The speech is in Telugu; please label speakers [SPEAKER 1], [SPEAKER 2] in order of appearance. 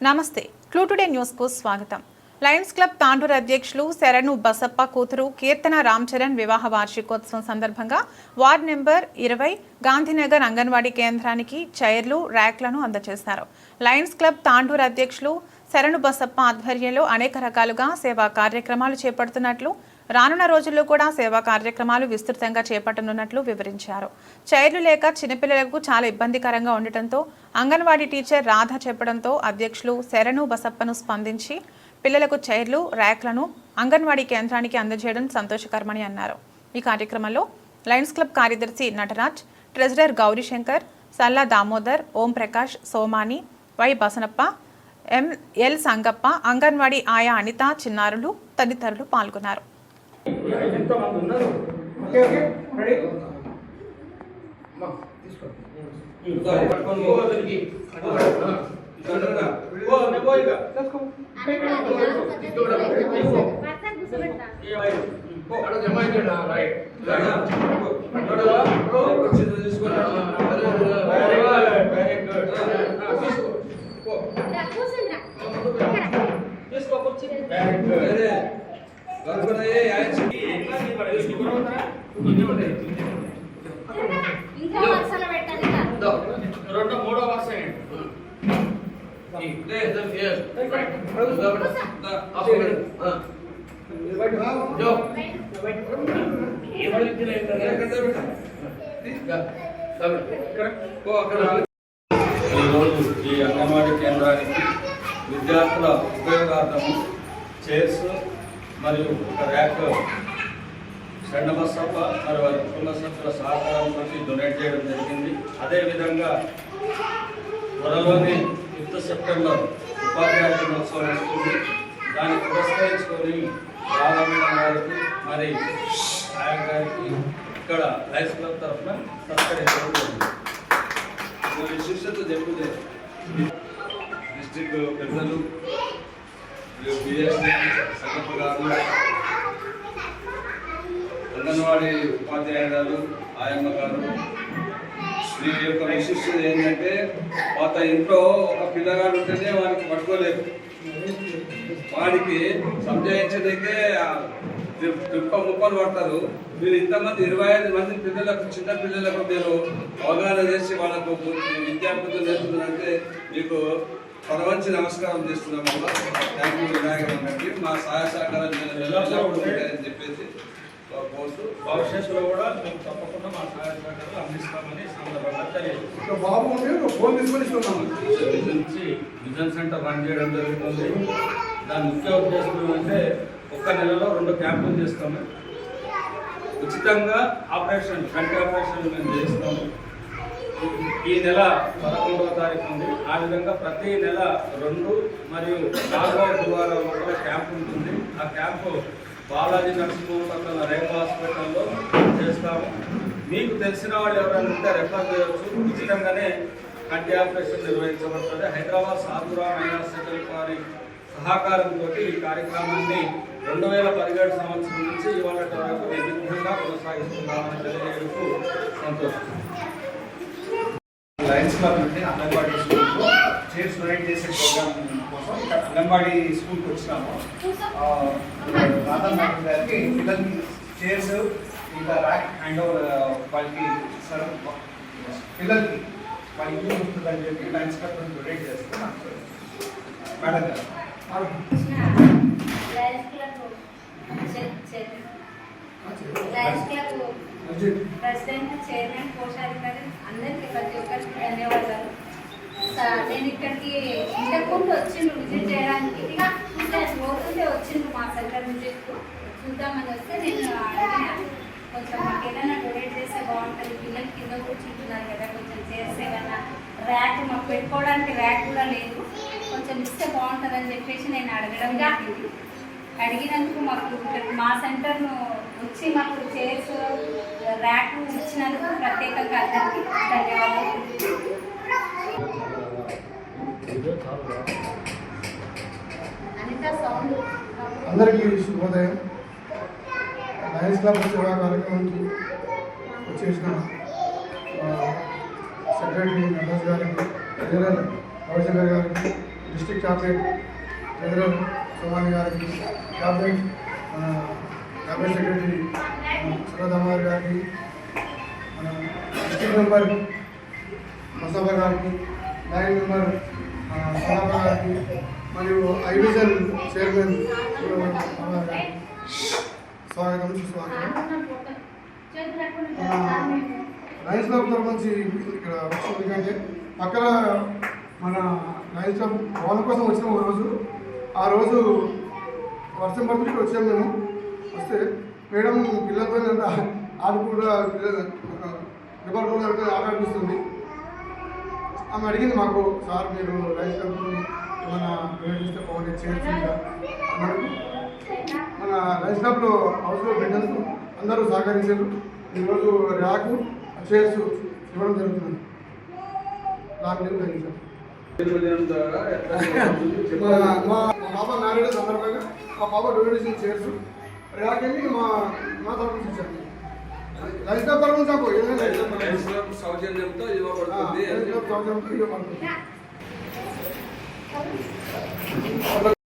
[SPEAKER 1] నమస్తే. క్లూ టుడే న్యూస్కు స్వాగతం. లయన్స్ క్లబ్ తాండూరు అధ్యక్షులు శరణు బసప్ప కూతురు కీర్తన రామ్ చరణ్ వివాహ వార్షికోత్సవం సందర్భంగా వార్డ్ నెంబర్ ఇరవై గాంధీనగర్ అంగన్వాడీ కేంద్రానికి చైర్లు ర్యాక్లను అందజేశారు. లయన్స్ క్లబ్ తాండూరు అధ్యక్షులు శరణు బసప్ప ఆధ్వర్యంలో అనేక రకాలుగా సేవా కార్యక్రమాలు చేపడుతున్నట్లు రానున్న రోజుల్లో కూడా సేవా కార్యక్రమాలు విస్తృతంగా చేపట్టనున్నట్లు వివరించారు. చైర్లు లేక చిన్నపిల్లలకు చాలా ఇబ్బందికరంగా ఉండటంతో అంగన్వాడీ టీచర్ రాధ చెప్పడంతో అధ్యక్షులు శరణు బసప్పను స్పందించి పిల్లలకు చైర్లు ర్యాక్లను అంగన్వాడీ కేంద్రానికి అందజేయడం సంతోషకరమని అన్నారు. ఈ కార్యక్రమంలో లయన్స్ క్లబ్ కార్యదర్శి Nataraj treasurer Gaurishankar Salla Damodar Om Prakash Somani Y Basanappa M L Sangappa anganwadi ఆయా అనిత చిన్నారులు తదితరులు పాల్గొన్నారు.
[SPEAKER 2] ఎంతో మంది ఉన్నారు. Okay okay ready? అమ్మా తీసుకో పట్టుకొని పో అతనికి ఓ నెబో ఇక తీసుకో తీసుకో కూర్చో
[SPEAKER 3] ఇంకా వరుసలో పెట్టాలి కదా.
[SPEAKER 2] మూడో వరుస
[SPEAKER 4] ఈరోజు ఈ అంగన్వాడీ కేంద్రానికి విద్యార్థుల ఉపయోగార్థము చైర్స్ మరియు ఒక ర్యాక్ షండబసప్ప మరియు వారి కుటుంబ సభ్యుల సహకారంతో డొనేట్ చేయడం జరిగింది. అదేవిధంగా త్వరలోనే ఫిఫ్త్ సెప్టెంబర్ ఉపాధ్యాయ దినోత్సవం వస్తుంది. దాన్ని పురస్కరించుకొని రాధామేడం గారికి మరి ఆయన గారికి ఇక్కడ లైఫ్ క్లబ్ తరఫున సత్కరించడం జరిగింది. శిక్షతో చెప్పుదే అంగన్వాడీ ఉపాధ్యాయురాలు ఆయమ్మ గారు. మీ యొక్క విశిష్టత ఏంటంటే పాత ఇంట్లో ఒక పిల్లగాడు ఉంటేనే వానికి పట్టుకోలేదు వాడికి సంజాయించడానికే తిప్ప ముప్పలు పడతారు. మీరు ఇంతమంది ఇరవై ఐదు మంది పిల్లలకు చిన్న పిల్లలకు మీరు అవగాహన చేసి వాళ్ళకు విద్యార్థులు నేర్పుతున్నారంటే మీకు పరవంచి నమస్కారం చేస్తున్నాం థ్యాంక్ యూ వినాయక మా సహాయ సహకారం చెప్పేసి కోరుతూ
[SPEAKER 5] భవిష్యత్తులో కూడా మేము తప్పకుండా మా సహాయ సహకారాలు అందిస్తామని సందర్భంగా
[SPEAKER 2] బాబు ఫోన్
[SPEAKER 5] నుంచి విజన్ సెంటర్ రన్ చేయడం జరుగుతుంది. దాని ముఖ్య ఉద్దేశం ఏంటంటే ఒక్క నెలలో రెండు క్యాంపులు చేస్తాము. ఉచితంగా ఆపరేషన్ కంటి ఆపరేషన్ మేము చేస్తాము. ఈ నెల పదకొండవ తారీఖు ఉంది. ఆ విధంగా ప్రతి నెల రెండు మరియు నాలుగవ గురువారం లోపల క్యాంప్ ఉంటుంది. ఆ క్యాంపు బాలాజీ నరసింహ పక్కన రేపు హాస్పిటల్లో చేస్తాము. మీకు తెలిసిన వాళ్ళు ఎవరైనా ఉంటే రెఫర్ చేయవచ్చు ఉచితంగానే కంటి ఆపరేషన్ నిర్వహించబడుతుంది. హైదరాబాద్ సాధురా మైనా సెటిల్ వారి సహకారంతో ఈ కార్యక్రమాన్ని రెండు వేల పదిహేడు సంవత్సరం నుంచి ఇవాళ వరకు నిర్విఘ్నంగా కొనసాగిస్తున్నామని తెలియజేస్తూ సంతోషం
[SPEAKER 6] లయన్స్ క్లబ్ నుండి అంగన్వాడీ స్కూల్కు చైర్స్ డొనేట్ చేసే ప్రోగ్రామ్ కోసం ఇక్కడ అంగన్వాడీ స్కూల్కి వచ్చినాము. ఆ, రాధా గారికి పిల్లలకి చైర్స్ ఇంకా ర్యాక్ హ్యాండ్ ఓవర్ వాళ్ళకి సర్ పిల్లలకి వాళ్ళ ఇల్లు ఉంటుందని చెప్పి లయన్స్ క్లబ్ నుండి డొనేట్ చేస్తే మేడం గారు.
[SPEAKER 3] ప్రెసిడెంట్ చైర్మన్ కోశాధికారి అందరికీ ప్రతి ఒక్కరికి ధన్యవాదాలు. నేను ఇక్కడికి ఇంతకుముందు వచ్చిండు విజిట్ చేయడానికి. పోతుంటే వచ్చిండు మా సెంటర్ విజిట్. చూద్దామని వస్తే నేను కొంచెం మాకు ఏదైనా డొనేట్ చేస్తే బాగుంటుంది పిల్లలు కింద కూర్చుంటున్నారు కదా కొంచెం చేస్తే కన్నా ర్యాక్ మాకు పెట్టుకోవడానికి ర్యాక్ కూడా లేదు. కొంచెం ఇస్తే బాగుంటుందని చెప్పేసి నేను అడగడం జరిగింది. అడిగినందుకు మాకు ఇక్కడ మా సెంటర్ను వచ్చి మాకు చైర్స్ ర్యాక్ ఇచ్చినందుకు ప్రత్యేకంగా అందరికీ ధన్యవాదాలు.
[SPEAKER 7] అందరికీ శుభోదయం. లయన్స్ క్లబ్ సేవా కార్యక్రమానికి వచ్చేసిన సెక్రటరీ నటరాజ్ గారికి ట్రెజరర్ రవిశంకర్ గారికి డిస్ట్రిక్ట్ క్యాబినెట్ జనరల్ సోమాని గారికి క్యాబినెట్ క్యాబినెట్ సెక్రటరీ సురధమ్మారి గారికి మన డిస్ట్రిక్ట్ మెంబర్ మసాబా గారికి లైన్ మెంబర్ మరియు ఐవిజన్ చైర్మన్ స్వాగతం సుస్వాగతం. లయన్స్ క్లబ్ తరఫు ఇక్కడ వచ్చింది ఎందుకంటే పక్కన మన లయన్స్ క్లబ్ భవనం కోసం వచ్చినాం ఒక రోజు. ఆ రోజు వర్షం పడుతుంది ఇక్కడ వచ్చాము మేము. వస్తే మేడం పిల్లలతో అంతా ఆడుకుంటూ పిల్లలు రిపర్ ఆట ఆడిపిస్తుంది ఆమె అడిగింది మాకు సార్ మీరు రైస్ క్లబ్ ఏమైనా ప్రవేశిస్తే బాగుంది చేయొచ్చు మన రైస్ క్లబ్లో హౌస్లో బిడ్డలు అందరూ సహకరించారు. ఈరోజు ర్యాకు చైర్స్ ఇవ్వడం జరుగుతుంది. దాని మీద ధన్యవాదాలు. మా మా పాప మ్యారేజ్ సందర్భంగా మా పాప డొనేషన్ చేర్చు ర్యాక్ వెళ్ళి మా మా తరఫు నుంచి తరఫు నుంచి నాకు
[SPEAKER 4] సౌజన్యంతో
[SPEAKER 7] ఇవ్వబడుతుంది